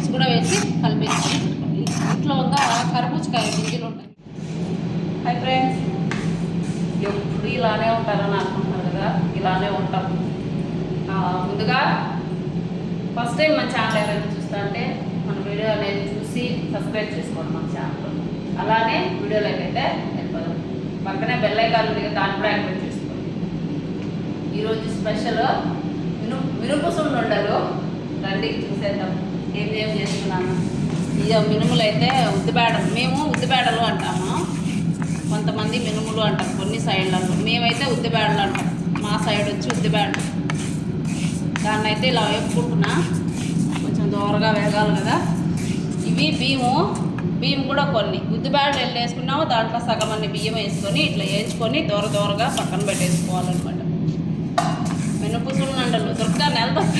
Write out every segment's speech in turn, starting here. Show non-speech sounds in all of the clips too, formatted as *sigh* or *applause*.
Mix కూడా వేసి కలిపేసి ఇంట్లో ఉన్న కరపుచ్చకాయ గింజలు ఉంటాయి. హై ఫ్రెండ్స్ ఎప్పుడు ఇలానే ఉంటారని అనుకుంటున్నారు కదా? ఇలానే ఉంటాం. ముందుగా ఫస్ట్ టైం మన ఛానల్ ఎవరైనా చూస్తా అంటే మన వీడియో అనేది చూసి సబ్స్క్రైబ్ చేసుకోండి మన ఛానల్ అలానే వీడియోలోకి అయితే వెళ్ళిపోదాం. పక్కనే బెల్ ఐకాన్ ఉంది దాన్ని కూడా యాక్టివేట్ చేసుకోండి. ఈరోజు స్పెషల్ మిను మినుపు సున్నుండలు రండి చూసేద్దాం. ఏం చేస్తున్నాను? ఇక మినుములు అయితే ఉద్దిబేడలు మేము ఉద్దిపేడలు అంటాము. కొంతమంది మినుములు అంటారు కొన్ని సైడ్లలో మేమైతే ఉద్దిపేడలు అంటాం. మా సైడ్ వచ్చి ఉద్దిబేడలు దాన్ని అయితే ఇలా వేపుకుంటున్నా. కొంచెం దూరగా వేగాలి కదా. ఇవి బియ్యము బియ్యం కూడా కొన్ని. ఉద్దిబేడలు వెళ్ళి వేసుకున్నాము దాంట్లో సగం అన్ని బియ్యం వేసుకొని ఇట్లా వేయించుకొని దూర దూరగా పక్కన పెట్టేసుకోవాలన్నమాట.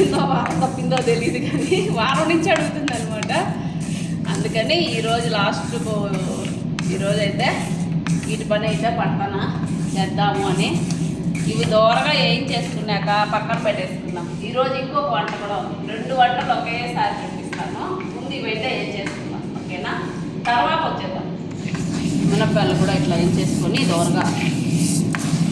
తప్పిందో వారం తప్పిందో తెలియదు కానీ వారం నుంచి అడుగుతుంది అనమాట అందుకని ఈరోజు లాస్ట్ ఈరోజు అయితే వీటి పని అయితే పడతానా చేద్దాము అని. ఇవి దూరగా ఏం చేసుకున్నాక పక్కన పెట్టేసుకున్నాం ఈరోజు ఇంకొక వంట కూడా ఉంది. రెండు వంటలు ఒకేసారి చూపిస్తాను ముందు ఇవైతే ఏం చేసుకున్నాం ఓకేనా? తర్వాత వచ్చేద్దాం. మినప్పాయలు కూడా ఇట్లా ఏం చేసుకొని దూరగా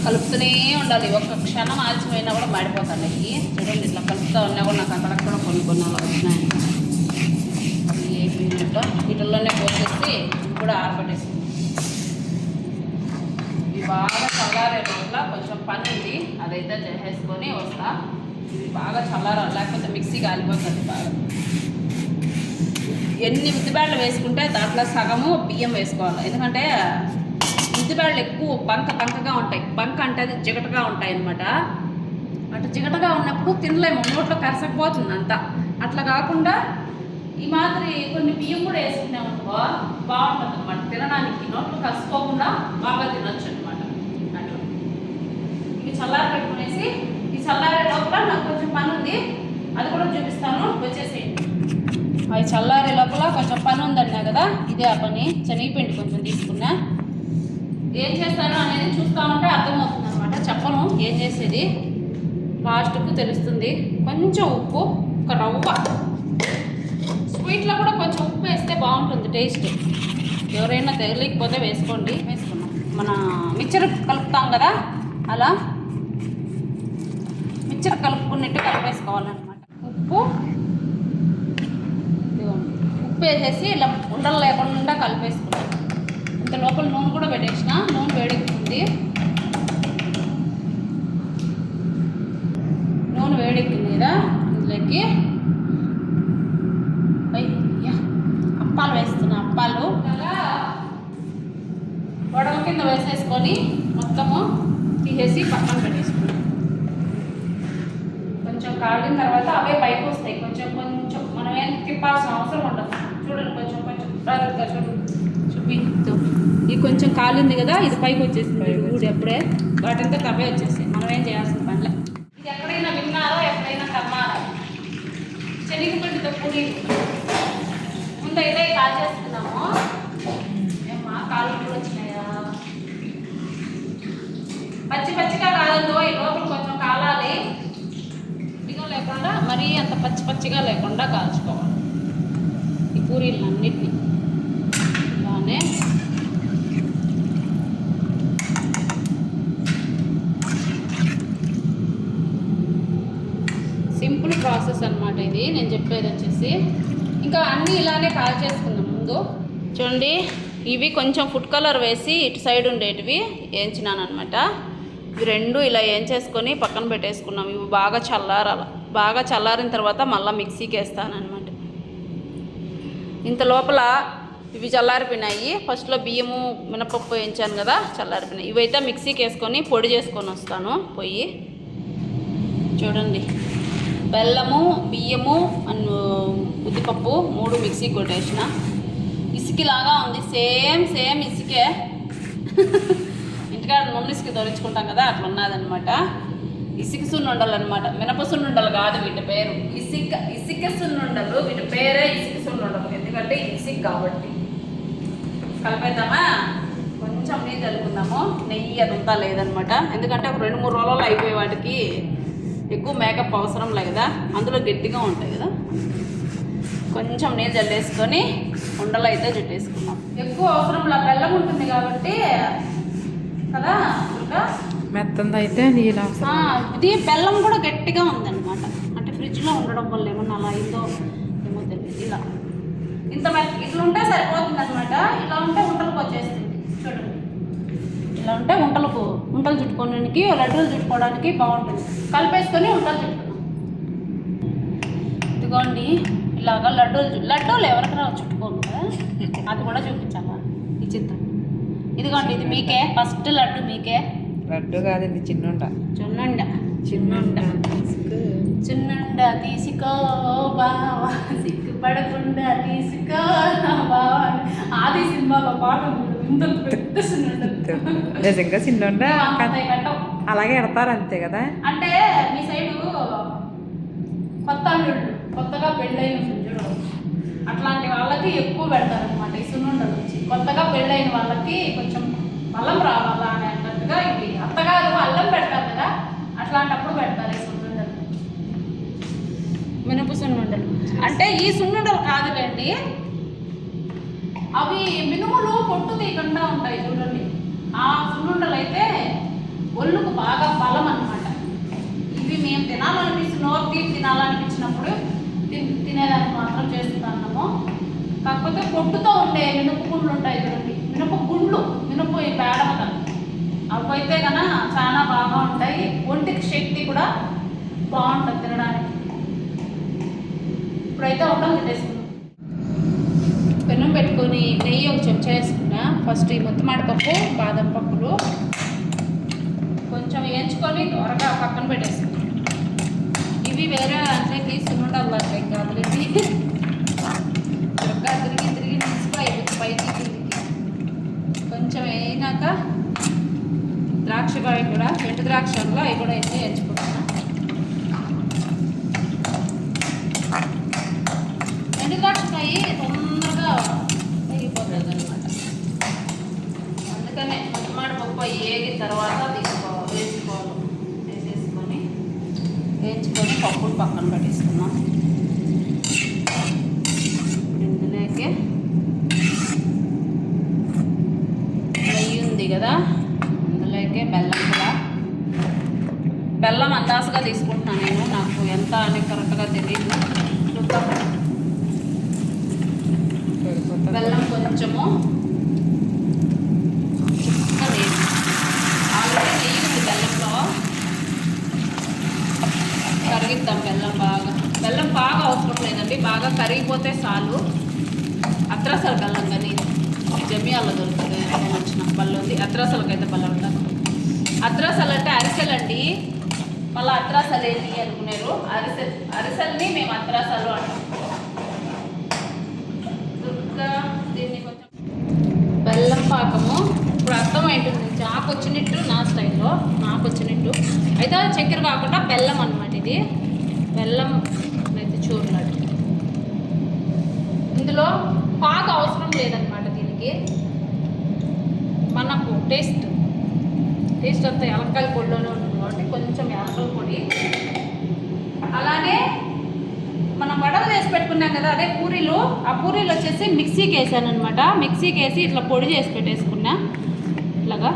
కలుపుతూనే ఉండాలి. ఒక్క క్షణం ఆలస్యమైనా కూడా మాడిపోతాను ఇవి చూడండి ఇట్లా కలుపుతూ ఉన్నా కూడా నాకు అక్కడక్కడ కొన్ని కొన్ని అలా వచ్చినాయి. వీటిల్లోనే పోసేసి కూడా ఆరబెట్టేసి ఇవి బాగా చల్లారే రోజుల కొంచెం పని ఉంది అదైతే చేసేసుకొని వస్తా. ఇవి బాగా చల్లారాలి. లేకపోతే మిక్సీ కాలిపోతుంది బాగా. ఎన్ని ఉద్దిబ్యాళ్ళు వేసుకుంటే దాంట్లో సగము బియ్యం వేసుకోవాలి. ఎందుకంటే ఉద్దిబ్యాళ్ళు ఎక్కువ బంక బంకగా ఉంటాయి. బంక అంటే అది జిగటగా ఉంటాయి అనమాట అటు జిగటగా ఉన్నప్పుడు తినలేము. నోట్లో కరసకపోతుంది అంతా. అట్లా కాకుండా ఈ మాదిరి కొన్ని బియ్యం కూడా వేసుకున్నామనుకో బాగుంటుంది అనమాట తినడానికి నోట్లో కసుకోకుండా బాగా తినొచ్చు అనమాట అట్లా. ఇవి చల్లారి పెట్టుకునేసి ఈ చల్లారే లోపల నాకు కొంచెం పని ఉంది. అది కూడా చూపిస్తాను. వచ్చేసేయండి. అవి చల్లారే లోపల కొంచెం పని ఉందన్నా కదా ఇదే ఆ పని. శనగపిండి కొంచెం తీసుకున్నా. ఏం చేస్తాను అనేది చూస్తా ఉంటే అర్థమవుతుంది అనమాట చెప్పను ఏం చేసేది? లాస్ట్కు తెలుస్తుంది. కొంచెం ఉప్పు ఒక రవ్వ. స్వీట్లో కూడా కొంచెం ఉప్పు వేస్తే బాగుంటుంది టేస్ట్. ఎవరైనా తెలియకపోతే వేసుకోండి. వేసుకున్నాం మన మిక్చర్ కలుపుతాం కదా? అలా మిక్చర్ కలుపుకున్నట్టు కలిపేసుకోవాలన్నమాట. ఉప్పు. ఉప్పు వేసేసి ఇలా ఉండలు లేకుండా కలిపేసుకున్నాం ఇంత లోపల నూనె కూడా పెట్టేసిన. నూనె వేడెక్కుతుంది. నూనె వేడెక్కింది కదా ఇందులోకి. అప్పాలు వేస్తున్నా అప్పాలు. అలా గొడవ కింద వేసేసుకొని మొత్తము తీసేసి పక్కన పెట్టేసుకున్నాం. కొంచెం కాలిన తర్వాత అవే పైకి వస్తాయి. కొంచెం కొంచెం మనం ఏం తిప్పాల్సిన అవసరం ఉండదు. చూడండి కొంచెం కొంచెం రాదుగా చూడండి. ఇది కొంచెం కాలింది కదా ఇది పైకి వచ్చేసింది ఊడి ఎప్పుడే వాటింతా అవే వచ్చేసాయి మనం ఏం చేయాల్సిన పనిలే. ఇది ఎక్కడైనా విన్నారో ఎక్కడైనా కమ్మారో? శనగపిండితో పూరి ముందు అయితే కాల్ చేస్తున్నాము. ఏమ్మా కాళ్ళు కూడా వచ్చినాయా? పచ్చి పచ్చిగా కాదు ఈ లోపల కొంచెం కాలాలి. గట్టిగా లేకుండా మరీ అంత పచ్చి పచ్చిగా లేకుండా కాల్చుకోవాలి. ఈ పూరీలన్నిటిని. అన్నమాట నేను చెప్పేది వచ్చేసి. ఇంకా అన్నీ ఇలానే కాల్ చేసుకుందాం ముందు. చూడండి ఇవి కొంచెం ఫుడ్ కలర్ వేసి ఇటు సైడ్ ఉండేటివి వేయించినాను అనమాట ఇవి రెండు ఇలా వేయించేసుకొని పక్కన పెట్టేసుకున్నాం. ఇవి బాగా చల్లారాల బాగా చల్లారిన తర్వాత మళ్ళీ మిక్సీకి వేస్తానమాట ఇంత లోపల ఇవి చల్లారిపోయినాయి. ఫస్ట్లో బియ్యము మినపప్పు వేయించాను కదా చల్లారిపోయినాయి. ఇవైతే మిక్సీకి వేసుకొని పొడి చేసుకొని వస్తాను పొయ్యి. చూడండి. బెల్లము బియ్యము అండ్ ఉద్దిపప్పు మూడు మిక్సీ కొట్టేసిన. ఇసుకలాగా ఉంది. సేమ్ సేమ్ ఇసుకే. ఇంటికాడ నూనె ఇసుక తొలచుకుంటాం కదా అట్లా ఉన్నదనమాట ఇసుక సున్నుండలు అనమాట మినప సున్నుండలు కాదు వీటి పేరు. ఇసుక ఇసుక సున్నుండలు వీటి పేరే ఇసుక సున్నుండలు. ఎందుకంటే ఇసుక కాబట్టి. కలిపేద్దామా? కొంచెం నీళ్ళు చల్లుకుందాము. నెయ్యి అదంతా లేదనమాట ఎందుకంటే ఒక రెండు మూడు రోజుల్లో అయిపోయే వాటికి ఎక్కువ మేకప్ అవసరం లేదు కదా? అందులో గట్టిగా ఉంటాయి కదా? కొంచెం నీళ్ళు జల్లేసుకొని ఉండలు అయితే చుట్టేసుకున్నాం ఎక్కువ అవసరం లా బెల్లం ఉంటుంది కాబట్టి కదా ఇంకా మెత్తంది అయితే నీళ్ళు ఇది బెల్లం కూడా గట్టిగా ఉందన్నమాట. అంటే ఫ్రిడ్జ్లో ఉండడం వల్ల ఏమన్నా అలా అయిందో ఏమో తెలియదు. ఇలా. ఇంత మెత్త ఇట్లా ఉంటే సరిపోతుంది అనమాట ఇలా ఉంటే ఉంటలకు వచ్చేస్తుంది. చూడండి. ఇలా ఉంటే ఉంటలకు ఉంటలు చుట్టుకోవడానికి లడ్డూలు చుట్టుకోవడానికి బాగుంటుంది. కలిపేసుకొని ఉంటలు చుట్టుకున్నాం ఇదిగోండి ఇలాగా లడ్డూలు లడ్డూలు ఎవరికైనా చుట్టుకోను కదా? అది కూడా చూపించాలా? ఈ చిత్రం ఇదిగోండి ఇది మీకే. ఫస్ట్ లడ్డు మీకే. లడ్డు కాదండి చిన్నుండ. చున్నుండ. చిన్నుండ. చిన్నుండ తీసుకో బావా. సిగ్గుపడకుండా తీసుకో బావా ఆది సినిమాలో పాట నిజంగా పెట్టం అలాగే ఎడతారు అంతే కదా? అంటే మీ సైడు కొత్త కొత్తగా పెళ్ళైన అట్లాంటి వాళ్ళకి ఎక్కువ పెడతారు అనమాట ఈ సున్నుండలు వచ్చి. కొత్తగా పెళ్ళైన వాళ్ళకి కొంచెం బలం రావాలా అని అన్నట్టుగా ఇవి. అత్తగారు అల్లం పెడతారు కదా అట్లాంటప్పుడు పెడతారు ఈ సున్నుండలు. మినపు సున్నుండలు. అంటే ఈ సున్నుండలు కాదులేండి అవి మినుములు పొట్టు తీయకుండా ఉంటాయి చూడండి. ఆ సున్నుండలు అయితే ఒళ్ళుకు బాగా బలం అన్నమాట. ఇవి మేము తినాలనిపిస్తుంది నోరు తీసి తినాలనిపించినప్పుడు తిన్ తినేదానికి మాత్రం చేస్తున్నాము కాకపోతే పొట్టుతో ఉండే మినప గుండ్లు ఉంటాయి చూడండి. మినప గుండ్లు మినప ఈ పేడమట అవి అయితే కనుక చాలా బాగా ఉంటాయి. ఒంటికి శక్తి కూడా బాగుంటుంది తినడానికి. ఇప్పుడైతే ఉండలు తిట్టేసుకున్నాం పెనం పెట్టుకొని నెయ్యి ఒక చెంచా వేసుకున్నా. ఫస్ట్ ఈ ముత్తమాడిపప్పు బాదం పప్పులు కొంచెం వేయించుకొని త్వరగా పక్కన పెట్టేసుకున్నాం ఇవి వేరే అంటే తీసుకుంటారు అట్లా కాదులేండి త్వరగా తిరిగి తిరిగి తీసుకో పైకి తిరిగి. కొంచెం వేయినాక ద్రాక్ష కూడా ఎండు ద్రాక్షల్లో అవి కూడా అయితే వేయించుకుంటున్నా ఎండు ద్రాక్షకాయ తొందరగా వేగిపోతుంది అనమాట అందుకనే మొట్టమొదటి పప్పు అవి వేగిన తర్వాత తీసుకోవాలి వేసుకోవాలి వేసేసుకొని వేయించుకొని పప్పులు పక్కన పెట్టేసుకున్నాం ఇప్పుడు ఇందులోకి నెయ్యి ఉంది కదా అందులోకి బెల్లం కూడా బెల్లం అందాసుగా తీసుకుంటున్నాను నేను నాకు ఎంత అని కరెక్ట్గా తెలియదు చూద్దాం సరిపోతుంది బెల్లం కొంచెము. ఆల్రెడీ నెయ్యి ఉంది బెల్లంలో. కరిగిద్దాం బెల్లం బాగా. బెల్లం బాగా అవసరం లేదండి బాగా కరిగిపోతే సార్ అత్రసల బెల్లం కానీ జమియాలో దొరుకుతుంది నేను వచ్చిన బల్ల ఉంది అత్రసలకి అయితే బల్ల ఉంటుంది అత్రసలు అంటే అరిసెలండి మళ్ళీ అత్రాసలు ఏంటి అనుకున్నారు. అరిసెల్ అరిసెల్ని మేము అత్రాసలు అంటాం. దుర్గా దీన్ని కొంచెం బెల్లం పాకము. ఇప్పుడు అర్థమైంటుంది. నాకు వచ్చినట్టు నా స్టైల్లో నాకు వచ్చినట్టు అయితే చక్కెర కాకుండా బెల్లం అనమాట ఇది. బెల్లం అయితే చూడలేదు ఇందులో పాక అవసరం లేదనమాట దీనికి. మనకు టేస్ట్ టేస్ట్ అంతా ఎలక్కాయ పొడిలోనే ఉంటుంది కాబట్టి కొంచెం యాలక్కల పొడి. అలానే మనం వడలు వేసి పెట్టుకున్నాం కదా అదే పూరీలు. ఆ పూరీలు వచ్చేసి మిక్సీకి వేసాను అనమాట మిక్సీకి వేసి ఇట్లా పొడి చేసి పెట్టేసుకున్నా. ఇట్లాగా.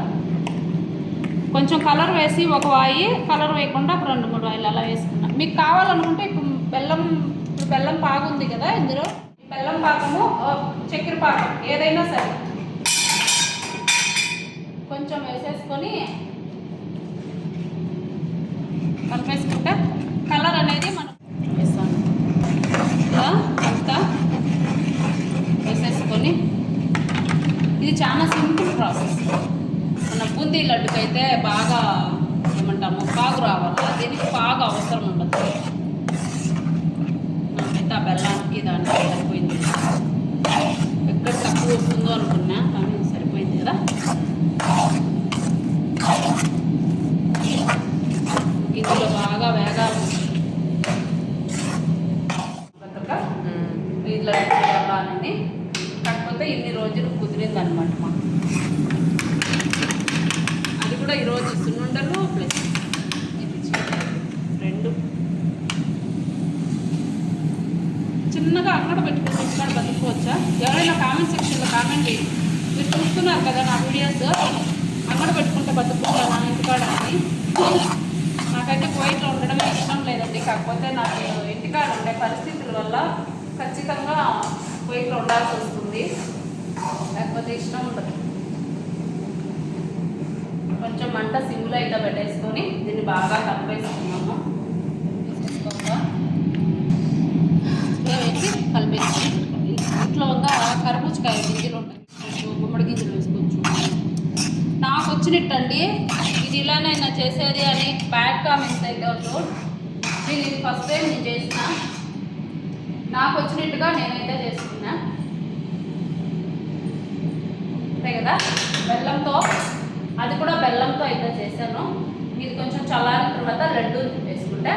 కొంచెం కలర్ వేసి ఒక వాయి కలర్ వేయకుండా రెండు మూడు వాయిలు అలా వేసుకున్నా. మీకు కావాలనుకుంటే ఇప్పుడు బెల్లం ఇప్పుడు బెల్లం పాగుంది కదా ఇందులో. బెల్లం పాకము చక్కెర పాకం ఏదైనా సరే కొంచెం వేసేసుకొని కలిపేసుకుంటే కలర్ అనేది మనం వేస్తాను ఇలా అంతా వేసేసుకొని ఇది చాలా సింపుల్ ప్రాసెస్ మన బూందీ లడ్డుకైతే బాగా ఏమంటాము పాగు రావాలి దీనికి పాగు అవసరం ఉండదు నాకైతే ఆ బెల్లానికి దానికి సరిపోయింది ఎక్కడ తక్కువ వస్తుందో అనుకున్నా కానీ సరిపోయింది కదా ఇందులో బాగా వేగాలి కొత్తగా ఇట్లా చేయాలని కాకపోతే ఇన్ని రోజులు కుదిరింది అనమాట మాకు అది కూడా ఈరోజు సున్నుండలు ప్లస్ ఇది చిన్నగా అట్లా అంగడ పెట్టుకుని ఇంటికాడ బతుకోవచ్చా ఎవరైనా కామెంట్ సెక్షన్లో కామెంట్ చేయండి. మీరు చూస్తున్నారు కదా నా వీడియోస్ అంగడ పెట్టుకుంటే బతుకుంటానా ఇంటికాడ అని. నాకైతే కోయిట్లో ఉండడమే ఇష్టం లేదండి. కాకపోతే నాకు ఇంటికాడ ఉండే పరిస్థితుల వల్ల ఖచ్చితంగా కోయిట్లో ఉండాల్సి వస్తుంది. లేకపోతే ఇష్టం ఉండదు. కొంచెం మంట సిమ్లో ఇట్లా పెట్టేసుకొని దీన్ని బాగా కలిపేసుకున్నాము వేసేసుకోగా ఇలా వేసి కలిపేసి ఇంట్లో ఉన్న కర్బూజకాయ గింజలు ఉంటాయి కొంచెం గుమ్మడి గింజలు వేసుకోవచ్చు నాకు వచ్చినట్టండి ఇది ఇలానైనా చేసేది అని బ్యాడ్ కామెంట్స్ అయితే వద్దు. నేను ఇది ఫస్ట్ టైం నేను చేసిన. నాకు వచ్చినట్టుగా నేనైతే చేసుకున్నా. అంతే కదా? బెల్లంతో అది కూడా బెల్లంతో అయితే చేశాను. ఇది కొంచెం చల్లారిన తర్వాత లడ్డు చుట్టేసుకుంటే.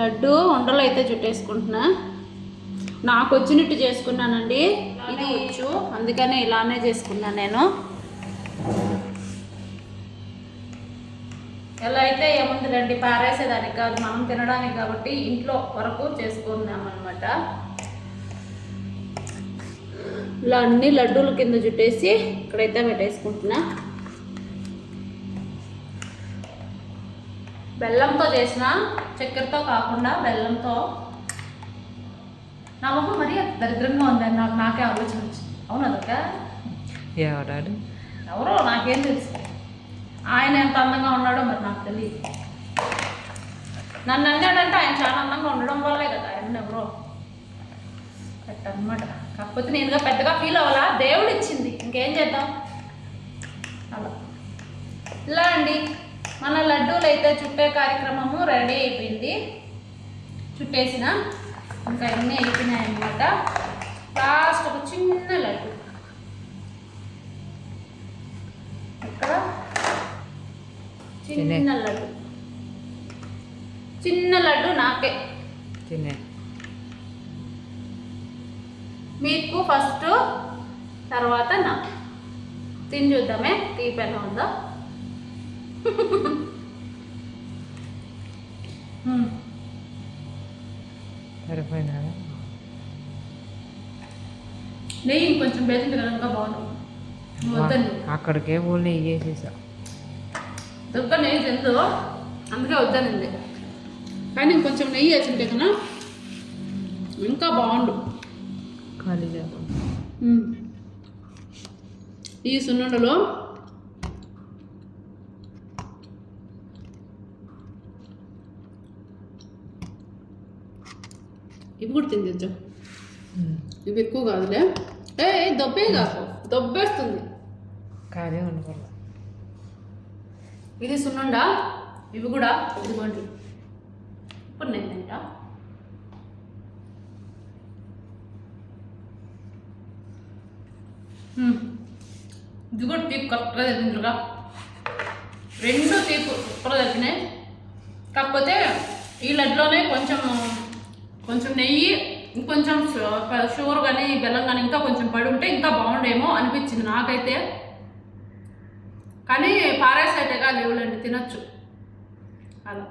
లడ్డు ఉండలు అయితే చుట్టేసుకుంటున్నా. నాకు వచ్చినట్టు చేసుకున్నానండి. ఇది వచ్చు. అందుకనే ఇలానే చేసుకున్నాను నేను. ఎలా అయితే ఏముంది రండి పారేసేదానికి కాదు మనం తినడానికి కాబట్టి ఇంట్లో వరకు చేసుకున్నాం అనమాట ఇలా అన్ని లడ్డూల కింద చుట్టేసి ఇక్కడైతే పెట్టేసుకుంటున్నా. బెల్లంతో చేసిన చక్కెరతో కాకుండా బెల్లంతో. నా మొహం మరీ దరిద్రంగా ఉందని నాకు నాకే ఆలోచన వచ్చింది. అవును ఎవరో నాకేం తెలుసు. ఆయన ఎంత అందంగా ఉన్నాడో మరి నాకు తెలియదు. నన్ను అన్నాడంటే ఆయన చాలా అందంగా ఉండడం వల్లే కదా ఆయన ఎవరో అనమాట కాకపోతే నేనుగా పెద్దగా ఫీల్ అవ్వాలా? దేవుడు ఇచ్చింది. ఇంకేం చేద్దాం? అలా. ఇలా అండి. మన లడ్డూలు అయితే చుట్టే కార్యక్రమము రెడీ అయిపోయింది. చుట్టేసిన ఇంకా అన్నీ అయిపోయినాయి అన్నమాట. లాస్ట్ ఒక చిన్న లడ్డు. ఇక్కడ చిన్న లడ్డు. చిన్న లడ్డు నాకే. తినే. మీకు ఫస్ట్ తర్వాత నా. తిని చూద్దామే తీపెలా ఉందా. *laughs* సరిపోయినా నెయ్యి ఇంకొంచెం బేసింది బాగుంది నువ్వు వద్దండి. అక్కడికే ఊళ్ళో వేసేసా. దుర్గ నెయ్యి తిందో. అందుకే వద్దనింది. కానీ ఇంకొంచెం నెయ్యి వేసింటే కన్నా ఇంకా బాగుండు. ఖాళీ లేకుండా మ్మ్. ఈ సున్నుండలో ఇవి కూడా తిందిద్దాం. ఇవి ఎక్కువ కాదులే. ఏ దొబ్బే కాదు. దొబ్బేస్తుంది. ఖాళీ ఉండకూడదు. ఇది సున్నుండా? ఇవి కూడా ఇదిగోండి. ఇప్పుడు నేను తింటా. ఇది కూడా తీపి కరెక్ట్గా తెలిపిందిగా రెండు తీపి సూపర్గా తెలిపినాయి కాకపోతే ఈ లడ్లోనే కొంచెం కొంచెం నెయ్యి ఇంకొంచెం షుగర్ కానీ బెల్లం కానీ ఇంకా కొంచెం పడి ఉంటే ఇంకా బాగుండేమో అనిపించింది నాకైతే. కానీ పారేసైతేగా లేవులేండి తినొచ్చు. అలా.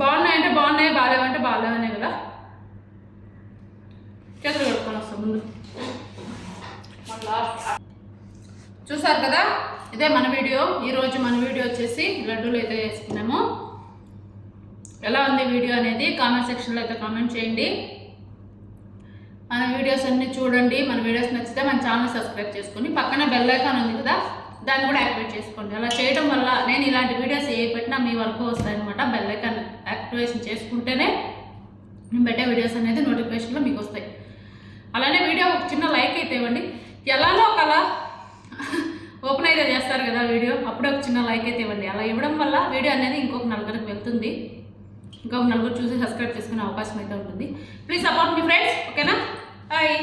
బాగున్నాయంటే బాగున్నాయి బాగాలేవంటే బాగాలేవనే కదా? చేతులు కడుక్కొని వస్తాం ముందు. చూసారు కదా? ఇదే మన వీడియో. ఈరోజు మన వీడియో వచ్చేసి లడ్డూలు అయితే వేసుకున్నాము. ఎలా ఉంది వీడియో అనేది కామెంట్ సెక్షన్లో అయితే కామెంట్ చేయండి. మన వీడియోస్ అన్ని చూడండి. మన వీడియోస్ నచ్చితే మన ఛానల్ సబ్స్క్రైబ్ చేసుకొని పక్కన బెల్ ఐకాన్ ఉంది కదా? దాన్ని కూడా యాక్టివేట్ చేసుకోండి. అలా చేయడం వల్ల నేను ఇలాంటి వీడియోస్ ఏ పెట్టినా మీ వరకు వస్తాయన్నమాట. బెల్ ఐకాన్ యాక్టివేషన్ చేసుకుంటేనే నేను పెట్టే వీడియోస్ అనేది నోటిఫికేషన్లో మీకు వస్తాయి. అలానే వీడియో ఒక చిన్న లైక్ అయితే ఇవ్వండి. ఎలానో ఒకలా ఓపెన్ అయితే చేస్తారు కదా వీడియో. అప్పుడే ఒక చిన్న లైక్ అయితే ఇవ్వండి. అలా ఇవ్వడం వల్ల వీడియో అనేది ఇంకొక నలుగురికి వెళ్తుంది. ఇంకొక నలుగురు చూసి సబ్స్క్రైబ్ చేసుకునే అవకాశం అయితే ఉంటుంది. ప్లీజ్ సపోర్ట్ మీ ఫ్రెండ్స్ ఓకేనా బాయ్